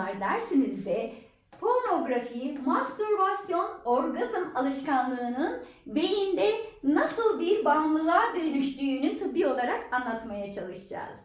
Hormonlar dersimizde pornografi, mastürbasyon, orgazm alışkanlığının beyinde nasıl bir bağımlılığa dönüştüğünü tıbbi olarak anlatmaya çalışacağız.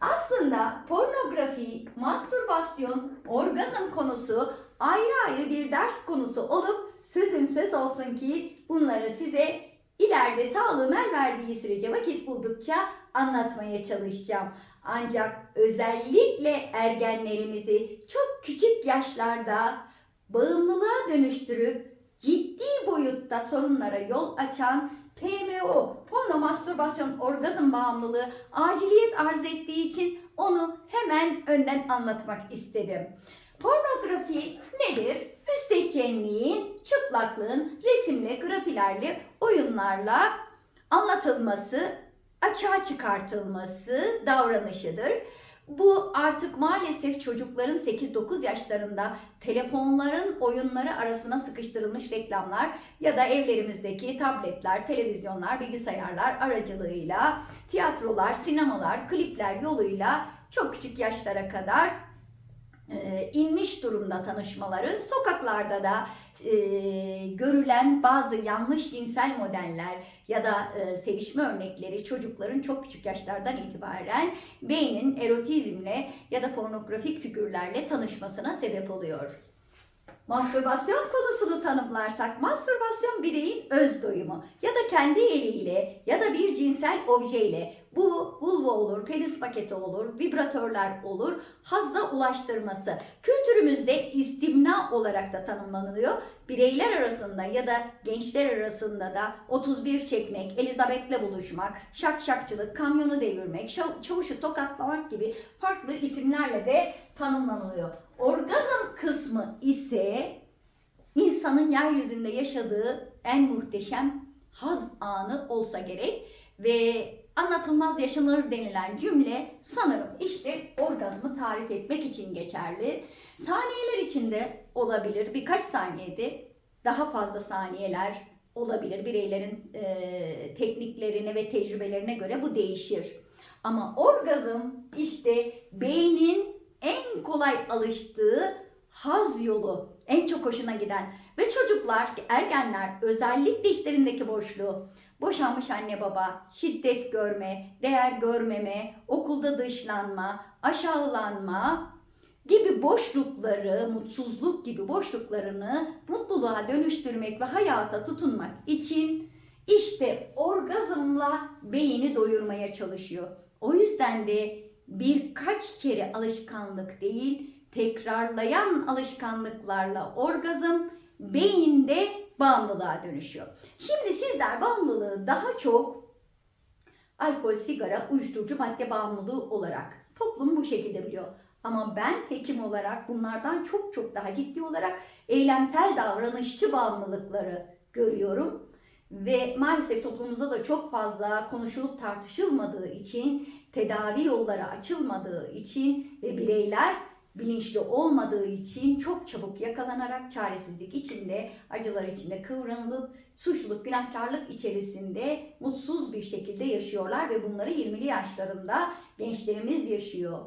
Aslında pornografi, mastürbasyon, orgazm konusu ayrı ayrı bir ders konusu olup sözüm söz olsun ki bunları size ileride sağlığım el verdiği sürece vakit buldukça anlatmaya çalışacağım. Ancak özellikle ergenlerimizi çok küçük yaşlarda bağımlılığa dönüştürüp ciddi boyutta sorunlara yol açan PMO, porno mastürbasyon orgazm bağımlılığı aciliyet arz ettiği için onu hemen önden anlatmak istedim. Pornografi nedir? Müstehcenliğin, çıplaklığın resimle, grafilerle, oyunlarla anlatılması, açığa çıkartılması davranışıdır. Bu artık maalesef çocukların 8-9 yaşlarında telefonların oyunları arasına sıkıştırılmış reklamlar ya da evlerimizdeki tabletler, televizyonlar, bilgisayarlar aracılığıyla tiyatrolar, sinemalar, klipler yoluyla çok küçük yaşlara kadar e, inmiş durumda tanışmaları. Sokaklarda da e, görülen bazı yanlış cinsel modeller ya da e, sevişme örnekleri çocukların çok küçük yaşlardan itibaren beynin erotizmle ya da pornografik figürlerle tanışmasına sebep oluyor. Mastürbasyon konusunu tanımlarsak, mastürbasyon bireyin öz doyumu ya da kendi eliyle ya da bir cinsel objeyle bu vulva olur, penis paketi olur, vibratörler olur, hazza ulaştırması. Kültürümüzde istimna olarak da tanımlanıyor. Bireyler arasında ya da gençler arasında da 31 çekmek, Elizabeth'le buluşmak, şak şakçılık, kamyonu devirmek, çavuşu tokatlamak gibi farklı isimlerle de tanımlanılıyor. Orgazm kısmı ise insanın yeryüzünde yaşadığı en muhteşem haz anı olsa gerek ve anlatılmaz yaşanır denilen cümle sanırım işte orgazmı tarif etmek için geçerli. Saniyeler içinde olabilir, birkaç saniyede daha fazla saniyeler olabilir. Bireylerin e, tekniklerine ve tecrübelerine göre bu değişir. Ama orgazm işte beynin en kolay alıştığı haz yolu, en çok hoşuna giden ve çocuklar, ergenler özellikle işlerindeki boşluğu, boşanmış anne baba, şiddet görme, değer görmeme, okulda dışlanma, aşağılanma gibi boşlukları, mutsuzluk gibi boşluklarını mutluluğa dönüştürmek ve hayata tutunmak için işte orgazmla beyni doyurmaya çalışıyor. O yüzden de birkaç kere alışkanlık değil, tekrarlayan alışkanlıklarla orgazm beyinde bağımlılığa dönüşüyor. Şimdi sizler bağımlılığı daha çok alkol, sigara, uyuşturucu madde bağımlılığı olarak toplum bu şekilde biliyor. Ama ben hekim olarak bunlardan çok çok daha ciddi olarak eylemsel davranışçı bağımlılıkları görüyorum. Ve maalesef toplumumuzda da çok fazla konuşulup tartışılmadığı için, tedavi yolları açılmadığı için ve bireyler bilinçli olmadığı için çok çabuk yakalanarak çaresizlik içinde, acılar içinde kıvranılıp suçluluk, günahkarlık içerisinde mutsuz bir şekilde yaşıyorlar ve bunları 20'li yaşlarında gençlerimiz yaşıyor.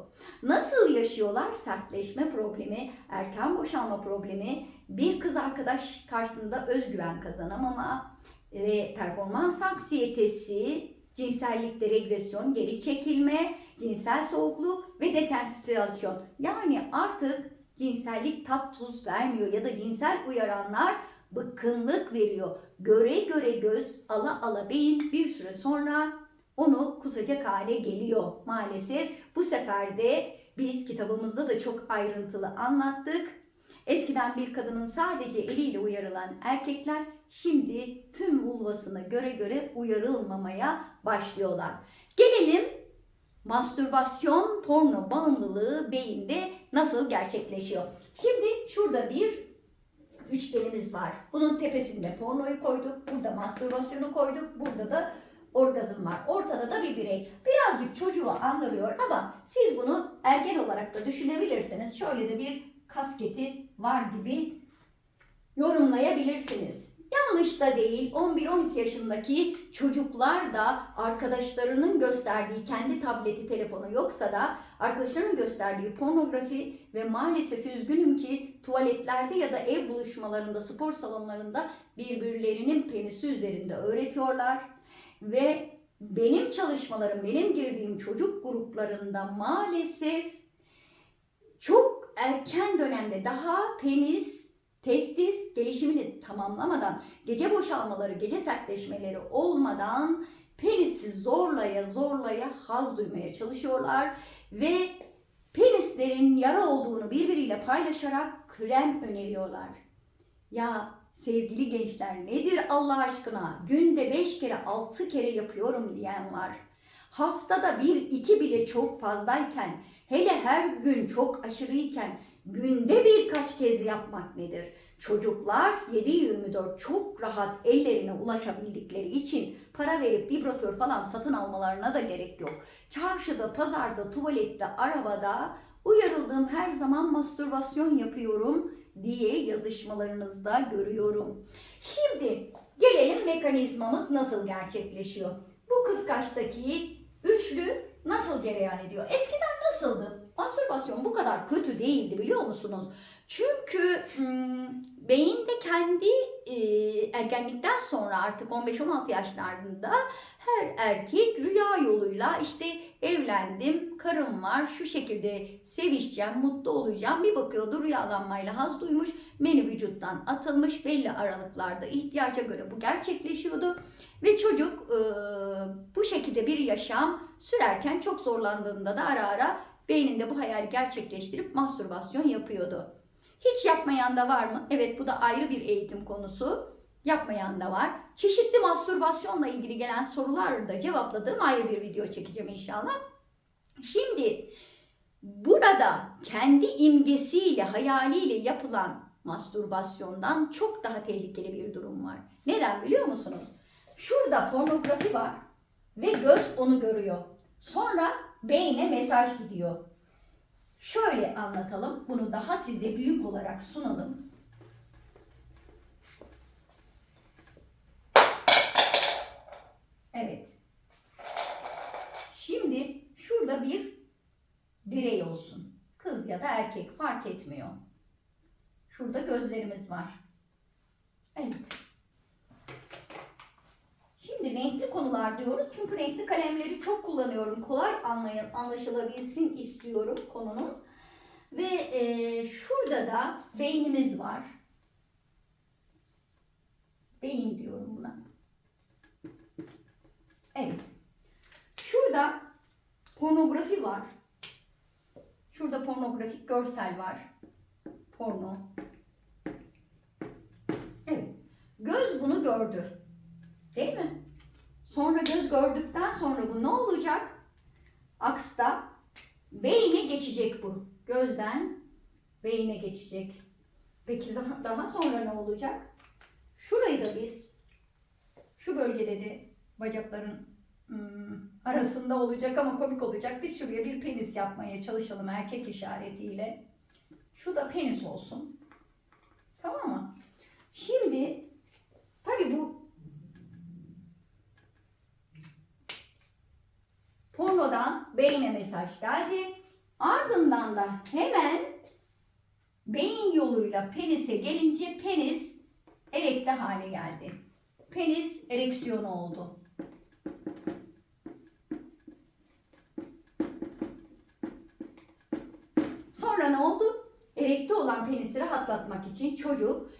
Nasıl yaşıyorlar? Sertleşme problemi, erken boşalma problemi, bir kız arkadaş karşısında özgüven kazanamama ve performans anksiyetesi, cinsellikte regresyon, geri çekilme, cinsel soğukluk ve desensitizasyon. Yani artık cinsellik tat tuz vermiyor ya da cinsel uyaranlar bıkkınlık veriyor. Göre göre göz, ala ala beyin bir süre sonra onu kusacak hale geliyor maalesef. Bu sefer de biz kitabımızda da çok ayrıntılı anlattık. Eskiden bir kadının sadece eliyle uyarılan erkekler şimdi tüm vulvasına göre göre uyarılmamaya başlıyorlar. Gelelim mastürbasyon porno bağımlılığı beyinde nasıl gerçekleşiyor? Şimdi şurada bir üçgenimiz var. Bunun tepesinde pornoyu koyduk, burada mastürbasyonu koyduk, burada da orgazm var. Ortada da bir birey. Birazcık çocuğu andırıyor ama siz bunu ergen olarak da düşünebilirsiniz. Şöyle de bir kasketi var gibi yorumlayabilirsiniz. Yanlış da değil. 11-12 yaşındaki çocuklar da arkadaşlarının gösterdiği kendi tableti telefonu yoksa da arkadaşlarının gösterdiği pornografi ve maalesef üzgünüm ki tuvaletlerde ya da ev buluşmalarında, spor salonlarında birbirlerinin penisi üzerinde öğretiyorlar ve benim çalışmalarım, benim girdiğim çocuk gruplarında maalesef çok erken dönemde daha penis, testis gelişimini tamamlamadan, gece boşalmaları, gece sertleşmeleri olmadan penisi zorlaya zorlaya haz duymaya çalışıyorlar ve penislerin yara olduğunu birbiriyle paylaşarak krem öneriyorlar. Ya sevgili gençler nedir Allah aşkına? Günde 5 kere 6 kere yapıyorum diyen var. Haftada bir iki bile çok fazlayken, hele her gün çok aşırıyken günde birkaç kez yapmak nedir? Çocuklar 7-24 çok rahat ellerine ulaşabildikleri için para verip vibratör falan satın almalarına da gerek yok. Çarşıda, pazarda, tuvalette, arabada uyarıldığım her zaman mastürbasyon yapıyorum diye yazışmalarınızda görüyorum. Şimdi gelelim mekanizmamız nasıl gerçekleşiyor? Bu kıskaçtaki üçlü nasıl cereyan ediyor? Eskiden nasıldı? Mastürbasyon bu kadar kötü değildi biliyor musunuz? Çünkü hmm, beyinde kendi e, ergenlikten sonra artık 15-16 yaşlarında her erkek rüya yoluyla işte evlendim, karım var, şu şekilde sevişeceğim, mutlu olacağım. Bir bakıyordu rüyalanmayla haz duymuş, meni vücuttan atılmış belli aralıklarda ihtiyaca göre bu gerçekleşiyordu. Ve çocuk e, bu şekilde bir yaşam sürerken çok zorlandığında da ara ara beyninde bu hayali gerçekleştirip mastürbasyon yapıyordu. Hiç yapmayan da var mı? Evet bu da ayrı bir eğitim konusu. Yapmayan da var. Çeşitli mastürbasyonla ilgili gelen soruları da cevapladığım ayrı bir video çekeceğim inşallah. Şimdi burada kendi imgesiyle, hayaliyle yapılan mastürbasyondan çok daha tehlikeli bir durum var. Neden biliyor musunuz? Şurada pornografi var ve göz onu görüyor. Sonra beyne mesaj gidiyor. Şöyle anlatalım. Bunu daha size büyük olarak sunalım. Evet. Şimdi şurada bir birey olsun. Kız ya da erkek fark etmiyor. Şurada gözlerimiz var. Evet. Şimdi renkli konular diyoruz. Çünkü renkli kalemleri çok kullanıyorum. Kolay anlayın, anlaşılabilsin istiyorum konunun. Ve e, şurada da beynimiz var. Beyin diyorum buna. Evet. Şurada pornografi var. Şurada pornografik görsel var. Porno. Evet. Göz bunu gördü. Değil mi? Sonra göz gördükten sonra bu ne olacak? Aksta beyine geçecek bu. Gözden beyine geçecek. Peki daha- sonra ne olacak? Şurayı da biz şu bölgede de bacakların hmm, arasında olacak ama komik olacak. Biz şuraya bir penis yapmaya çalışalım erkek işaretiyle. Şu da penis olsun. Tamam mı? Şimdi tabii bu pornodan beyne mesaj geldi. Ardından da hemen beyin yoluyla penise gelince penis erekte hale geldi. Penis ereksiyonu oldu. Sonra ne oldu? Erekte olan penisi rahatlatmak için çocuk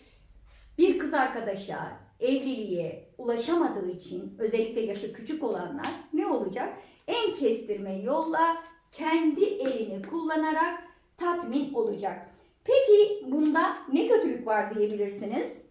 bir kız arkadaşa evliliğe ulaşamadığı için özellikle yaşı küçük olanlar ne olacak? En kestirme yolla kendi elini kullanarak tatmin olacak. Peki bunda ne kötülük var diyebilirsiniz?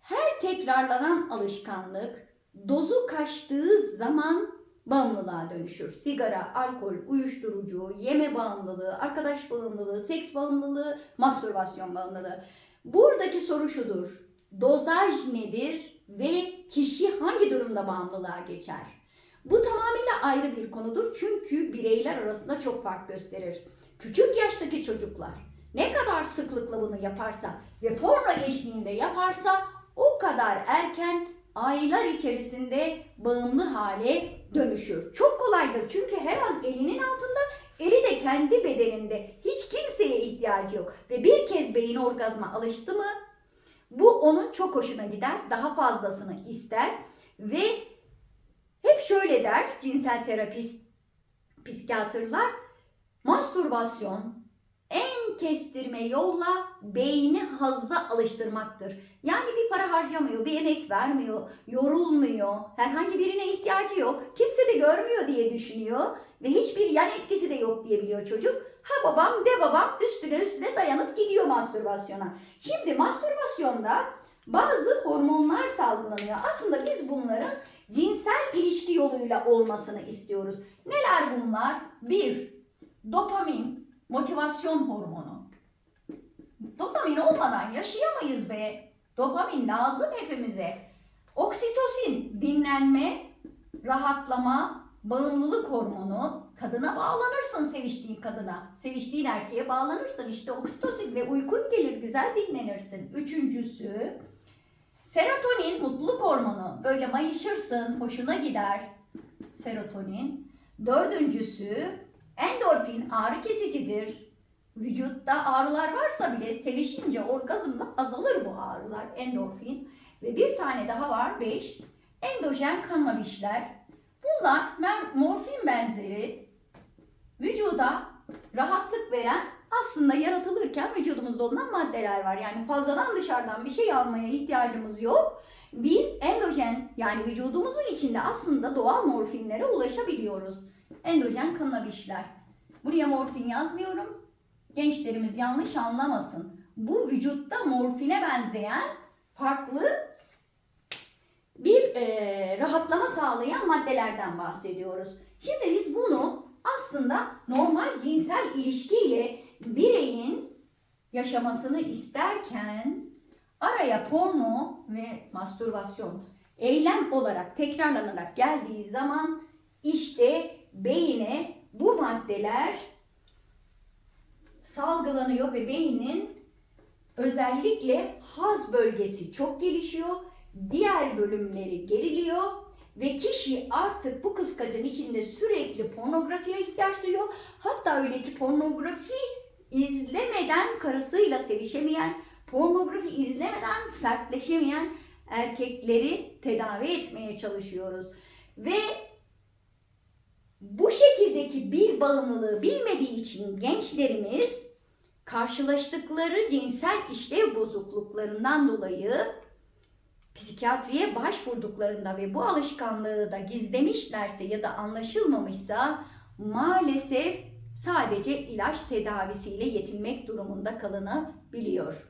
Her tekrarlanan alışkanlık dozu kaçtığı zaman bağımlılığa dönüşür. Sigara, alkol, uyuşturucu, yeme bağımlılığı, arkadaş bağımlılığı, seks bağımlılığı, mastürbasyon bağımlılığı. Buradaki soru şudur. Dozaj nedir ve kişi hangi durumda bağımlılığa geçer? Bu tamamıyla ayrı bir konudur çünkü bireyler arasında çok fark gösterir. Küçük yaştaki çocuklar ne kadar sıklıkla bunu yaparsa ve porno eşliğinde yaparsa o kadar erken aylar içerisinde bağımlı hale dönüşür. Çok kolaydır çünkü her an elinin altında Eli de kendi bedeninde. Hiç kimseye ihtiyacı yok. Ve bir kez beyin orgazma alıştı mı bu onun çok hoşuna gider. Daha fazlasını ister. Ve hep şöyle der cinsel terapist, psikiyatrlar. Mastürbasyon en kestirme yolla beyni hazza alıştırmaktır. Yani bir para harcamıyor, bir emek vermiyor, yorulmuyor, herhangi birine ihtiyacı yok, kimse de görmüyor diye düşünüyor ve hiçbir yan etkisi de yok diyebiliyor çocuk. Ha babam de babam üstüne üstüne dayanıp gidiyor mastürbasyona. Şimdi mastürbasyonda bazı hormonlar salgılanıyor. Aslında biz bunların cinsel ilişki yoluyla olmasını istiyoruz. Neler bunlar? Bir, dopamin, motivasyon hormonu. Dopamin olmadan yaşayamayız be. Dopamin lazım hepimize. Oksitosin, dinlenme, rahatlama, bağımlılık hormonu. Kadına bağlanırsın seviştiğin kadına. Seviştiğin erkeğe bağlanırsın. İşte oksitosin ve uykun gelir güzel dinlenirsin. Üçüncüsü serotonin mutluluk hormonu. Böyle mayışırsın hoşuna gider. Serotonin. Dördüncüsü endorfin ağrı kesicidir. Vücutta ağrılar varsa bile sevişince orgazmda azalır bu ağrılar endorfin. Ve bir tane daha var 5. Endojen kannabisler. Bunlar morfin benzeri vücuda rahatlık veren aslında yaratılırken vücudumuzda bulunan maddeler var. Yani fazladan dışarıdan bir şey almaya ihtiyacımız yok. Biz endojen yani vücudumuzun içinde aslında doğal morfinlere ulaşabiliyoruz. Endojen kannabisler. Buraya morfin yazmıyorum. Gençlerimiz yanlış anlamasın. Bu vücutta morfine benzeyen farklı bir eee, rahatlama sağlayan maddelerden bahsediyoruz. Şimdi biz bunu aslında normal cinsel ilişkiyle bireyin yaşamasını isterken araya porno ve mastürbasyon eylem olarak tekrarlanarak geldiği zaman işte beyine bu maddeler salgılanıyor ve beynin özellikle haz bölgesi çok gelişiyor. Diğer bölümleri geriliyor ve kişi artık bu kıskacın içinde sürekli pornografiye ihtiyaç duyuyor. Hatta öyle ki pornografi izlemeden karısıyla sevişemeyen, pornografi izlemeden sertleşemeyen erkekleri tedavi etmeye çalışıyoruz. Ve bu şekildeki bir bağımlılığı bilmediği için gençlerimiz karşılaştıkları cinsel işlev bozukluklarından dolayı psikiyatriye başvurduklarında ve bu alışkanlığı da gizlemişlerse ya da anlaşılmamışsa maalesef sadece ilaç tedavisiyle yetinmek durumunda kalınabiliyor.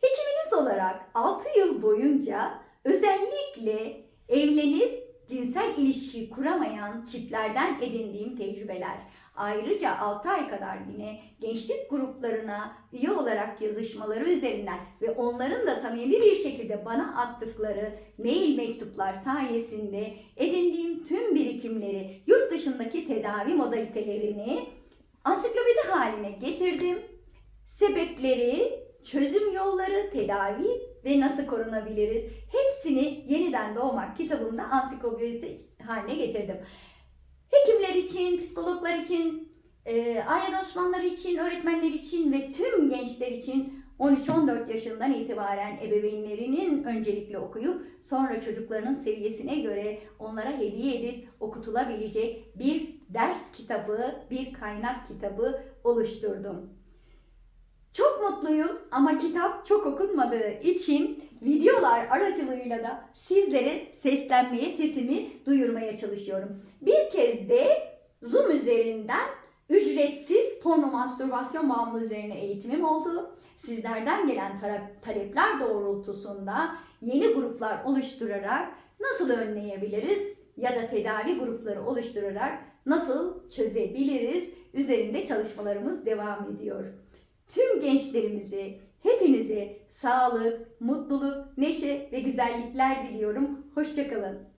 Hekiminiz olarak 6 yıl boyunca özellikle evlenip cinsel ilişki kuramayan çiftlerden edindiğim tecrübeler. Ayrıca 6 ay kadar yine gençlik gruplarına üye olarak yazışmaları üzerinden ve onların da samimi bir şekilde bana attıkları mail mektuplar sayesinde edindiğim tüm birikimleri, yurt dışındaki tedavi modalitelerini ansiklopedi haline getirdim. Sebepleri, çözüm yolları, tedavi ve nasıl korunabiliriz? Hepsini yeniden doğmak kitabımda ansiklopedi haline getirdim. Hekimler için, psikologlar için, e, aile danışmanları için, öğretmenler için ve tüm gençler için 13-14 yaşından itibaren ebeveynlerinin öncelikle okuyup sonra çocuklarının seviyesine göre onlara hediye edip okutulabilecek bir ders kitabı, bir kaynak kitabı oluşturdum. Çok mutluyum ama kitap çok okunmadığı için videolar aracılığıyla da sizlere seslenmeye, sesimi duyurmaya çalışıyorum. Bir kez de Zoom üzerinden ücretsiz porno mastürbasyon bağımlı üzerine eğitimim oldu. Sizlerden gelen talep- talepler doğrultusunda yeni gruplar oluşturarak nasıl önleyebiliriz ya da tedavi grupları oluşturarak nasıl çözebiliriz üzerinde çalışmalarımız devam ediyor. Tüm gençlerimize, hepinize sağlık, mutluluk, neşe ve güzellikler diliyorum. Hoşçakalın.